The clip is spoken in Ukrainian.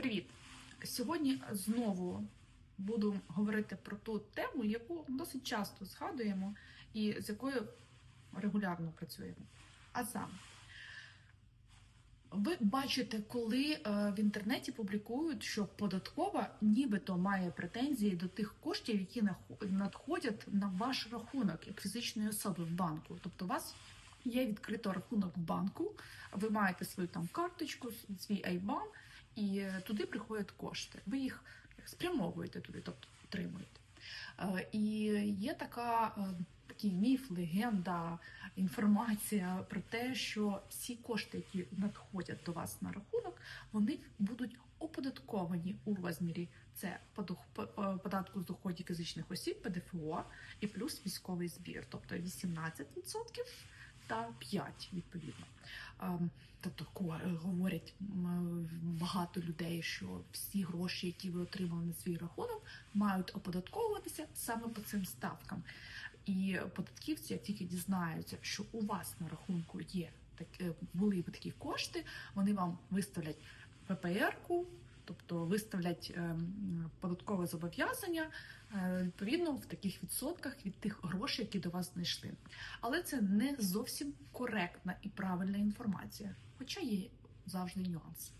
Привіт! Сьогодні знову буду говорити про ту тему, яку досить часто згадуємо і з якою регулярно працюємо. А саме, ви бачите, коли е, в інтернеті публікують, що податкова нібито має претензії до тих коштів, які надходять на ваш рахунок як фізичної особи в банку. Тобто, у вас є відкрито рахунок в банку, ви маєте свою там карточку, свій айбан, і е, туди приходять кошти. Ви їх спрямовуєте туди, тобто отримуєте. Е, І є така е, такий міф, легенда, інформація про те, що всі кошти, які надходять до вас на рахунок, вони будуть оподатковані у розмірі це по- по- податку з доходів фізичних осіб, ПДФО і плюс військовий збір, тобто 18% та 5 відповідно. Тобто говорять багато людей, що всі гроші, які ви отримали на свій рахунок, мають оподатковуватися саме по цим ставкам. І податківці, як тільки дізнаються, що у вас на рахунку є так, е, були такі кошти, вони вам виставлять ППР-ку, тобто виставлять ем, податкове зобов'язання е, відповідно в таких відсотках від тих грошей, які до вас знайшли. Але це не зовсім коректна і правильна інформація, хоча є завжди нюанси.